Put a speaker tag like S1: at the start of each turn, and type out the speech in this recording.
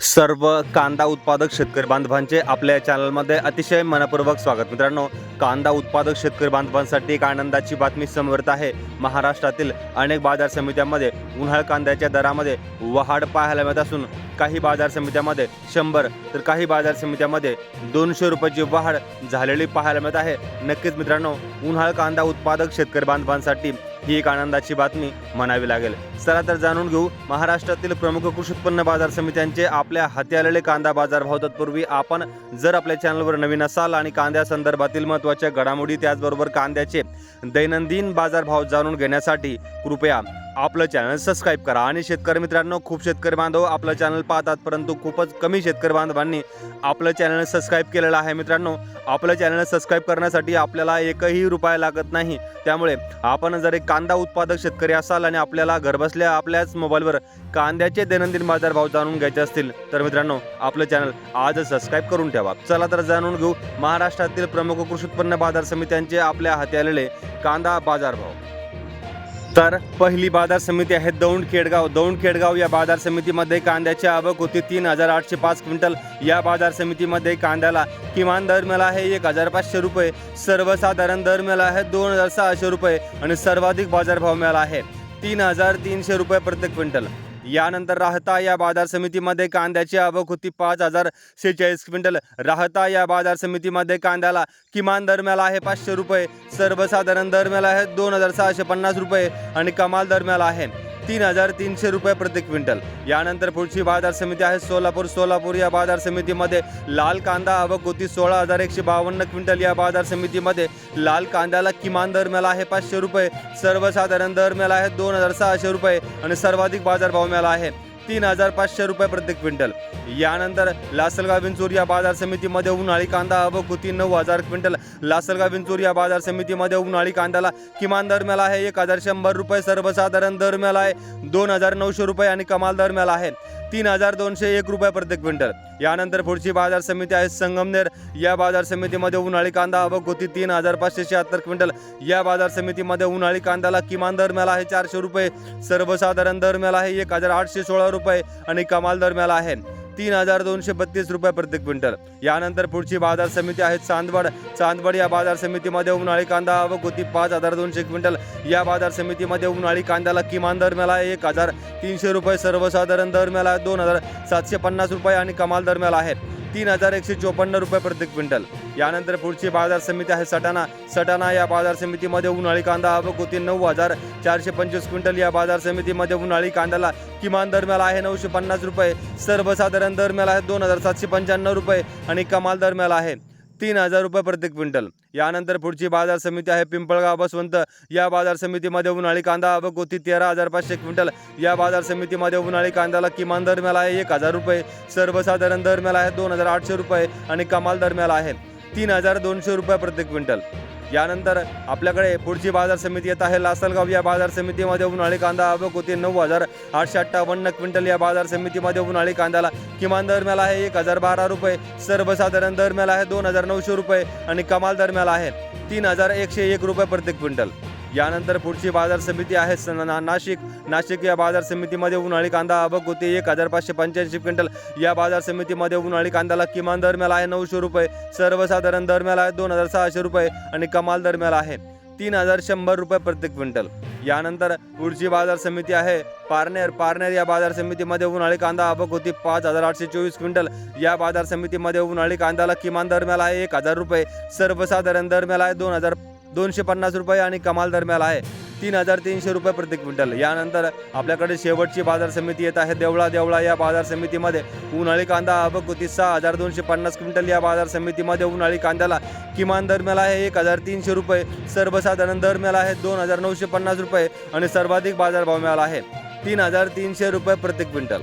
S1: सर्व कांदा उत्पादक शेतकरी बांधवांचे आपल्या चॅनलमध्ये अतिशय मनपूर्वक स्वागत. मित्रांनो कांदा उत्पादक शेतकरी बांधवांसाठी एक आनंदाची बातमी समोर येत आहे. महाराष्ट्रातील अनेक बाजार समित्यांमध्ये उन्हाळ कांद्याच्या दरामध्ये वाढ पाहायला मिळत असून काही बाजार समित्यामध्ये शंभर तर काही बाजार समित्यामध्ये दोनशे रुपयाची वाढ झालेली पाहायला मिळत आहे. नक्कीच मित्रांनो उन्हाळ कांदा उत्पादक शेतकरी बांधवांसाठी ही एक आनंदाची बातमी म्हणावी लागेल. चला तर जाणून घेऊ महाराष्ट्रातील प्रमुख कृषी उत्पन्न बाजार समित्यांचे आपल्या हाती आलेले कांदा बाजार भाव तत्पूर्वी आपण जर आपल्या चॅनलवर नवीन असाल आणि कांद्या संदर्भातील महत्त्वाच्या घडामोडी त्याचबरोबर कांद्याचे दैनंदिन बाजारभाव जाणून घेण्यासाठी कृपया आपलं चॅनल सबस्क्राईब करा. आणि शेतकरी मित्रांनो खूप शेतकरी बांधव आपलं चॅनल पाहतात परंतु खूपच कमी शेतकरी बांधवांनी आपलं चॅनल सबस्क्राईब केलेलं आहे. मित्रांनो आपलं चॅनल सबस्क्राईब करण्यासाठी आपल्याला एकही रुपया लागत नाही. त्यामुळे आपण जर एक कांदा उत्पादक शेतकरी असाल आणि आपल्याला घरबसल्या आपल्याच मोबाईलवर कांद्याचे दैनंदिन बाजारभाव जाणून घ्यायचे असतील तर मित्रांनो आपलं चॅनल आज सबस्क्राईब करून ठेवा. चला तर जाणून घेऊ महाराष्ट्रातील प्रमुख कृषी उत्पन्न बाजार समित्यांचे आपल्या हाती आलेले कांदा बाजारभाव. तर पहिली बाजार समिती आहे दौंड खेडगाव. दौंड खेडगाव या बाजार समितीमध्ये कांद्याची आवक होती. तीन हजार आठशे पाच क्विंटल या बाजार समितीमध्ये कांद्याला किमान दर मिळाला आहे. एक हजार पाचशे रुपये. सर्वसाधारण दर मिळाला आहे दोन हजार सहाशे रुपये आणि सर्वाधिक बाजारभाव मिळाला आहे. तीन हजार तीनशे रुपये प्रत्येक क्विंटल. यानंतर राहता या बाजार समितीमध्ये कांद्याची आवक होती. पाच हजार शेहेचाळीस क्विंटल. राहता या बाजार समितीमध्ये कांद्याला किमान दरम्याला आहे पाचशे रुपये. सर्वसाधारण दरम्याला आहे दोन हजार सहाशे पन्नास रुपये आणि कमाल दरम्याला आहे. तीन हजार तीनशे रुपये प्रति क्विंटल. यानंतर पुढची बाजार समिती आहे सोलापूर. सोलापूर या बाजार समितीमध्ये लाल कांदा आवक होती सोळा हजार एकशे बावन्न क्विंटल. या बाजार समितीमध्ये लाल कांद्याला किमान दर मिळाला आहे पाचशे रुपये. सर्वसाधारण दर मिळाला आहे दोन हजार सहाशे रुपये. आणि सर्वाधिक बाजारभाव मिळाला आहे. तीन हजार पाचशे रुपये प्रति क्विंटल. यानंतर लासलगाव विंचूर या बाजार समितीमध्ये उन्हाळी कांदा आवक कुती नऊ हजार क्विंटल. लासलगाव विंचूर या बाजार समितीमध्ये उन्हाळी कांद्याला किमान दर मिळाला आहे एक हजार शंभर रुपये सर्वसाधारण दर मिळाला आहे दोन हजार नऊशे रुपये आणि कमाल दर मिळाला आहे. तीन हजार दोनशे एक रुपये प्रति क्विंटल. यानंतर पुढची बाजार समिती आहे संगमनेर. या बाजार समितीमध्ये उन्हाळी कांदा आवक होती तीन हजार पाचशे शहात्तर क्विंटल. या बाजार समितीमध्ये उन्हाळी कांद्याला किमान दर मिळाला आहे चारशे रुपये. सर्वसाधारण दर मिळाला आहे एक हजार आठशे सोळा रुपये आणि कमाल दर मिळाला आहे. तीन हजार दोनशे बत्तीस रुपये प्रति क्विंटल. यानंतर पुढची बाजार समिती आहे चांदवड. चांदवड या बाजार समितीमध्ये उन्हाळी कांदा आवक होती पाच हजार दोनशे क्विंटल. या बाजार समितीमध्ये उन्हाळी कांद्याला किमान दर मिळाला आहे एक हजार तीनशे रुपये सर्वसाधारण दर मिळाला आहे दोन हजार सातशे पन्नास रुपये आणि कमाल दर मिळाला आहे. तीन हजार एकशे चोपन्न रुपये प्रति क्विंटल. यानंतर पुढची बाजार समिती आहे सटाणा. सटाणा या बाजार समितीमध्ये उन्हाळी कांदा हा होती नऊ हजार चारशे पंचवीस क्विंटल या बाजार समितीमध्ये उन्हाळी कांद्याला किमान दरम्याला आहे नऊशे पन्नास रुपये. सर्वसाधारण दरम्याला आहे दोन हजार सातशे पंच्याण्णव रुपये आणि कमाल दरम्याला आहे. तीन हजार रुपये प्रति क्विंटल. यानंतर पुढची बाजार समिती आहे पिंपळगाव बसवंत. या बाजार समितीमध्ये उन्हाळी कांदा आवक होती तेरा हजार पाचशे क्विंटल. या बाजार समितीमध्ये उन्हाळी कांद्याला किमान दर मिळाला आहे एक हजार रुपये. सर्वसाधारण दर मिळाला आहे दोन हजार आठशे रुपये आणि कमाल दर मिळाला आहे तीन हजार दोनशे रुपये प्रति क्विंटल. यानंतर आपल्याकडे पुढची बाजार समिती येत आहे. लासलगाव या बाजार समितीमध्ये उन्हाळी कांदा आवक होती. नऊ हजार आठशे अठ्ठावन्न क्विंटल या बाजार समितीमध्ये उन्हाळी कांद्याला किमान दर मिळाला आहे. एक हजार बारा रुपये सर्वसाधारण दर मिळाला आहे. दोन हजार नऊशे रुपये आणि कमाल दर मिळाला आहे. तीन हजार एकशे एक रुपये प्रति क्विंटल. यानंतर पुढची बाजार समिती आहे. ना- नाशिक नाशिक या बाजार समितीमध्ये उन्हाळी कांदा आवक होती. एक हजार पाचशे पंच्याऐंशी क्विंटल. या बाजार समितीमध्ये उन्हाळी कांद्याला किमान दर मिळाला आहे नऊशे रुपये. सर्वसाधारण दर मिळाला आहे दोन हजार सहाशे रुपये आणि कमाल दर मिळाला आहे तीन हजार शंभर रुपये प्रति क्विंटल. यानंतर पुढची बाजार समिती आहे. पारनेर पारनेर या बाजार समितीमध्ये उन्हाळी कांदा आवक होती. पाच हजार आठशे चोवीस क्विंटल. या बाजार समितीमध्ये उन्हाळी कांद्याला किमान दर मिळाला आहे एक हजार रुपये. सर्वसाधारण दर मिळाला आहे दोन हजार दोनशे पन्नास रुपये आणि कमाल दरम्यान आहे. तीन हजार तीनशे रुपये प्रति क्विंटल. यानंतर आपल्याकडे शेवटची बाजार समिती येत आहे. देवळा देवळा या बाजार समितीमध्ये उन्हाळी कांदा अबकुती होती सहा हजार दोनशे पन्नास क्विंटल या बाजार समितीमध्ये उन्हाळी कांद्याला किमान दर आहे एक हजार तीनशे रुपये सर्वसाधारण दर आहे दोन हजार नऊशे पन्नास रुपये आणि सर्वाधिक बाजारभाव मिळाला आहे. तीन हजार तीनशे रुपये प्रति क्विंटल.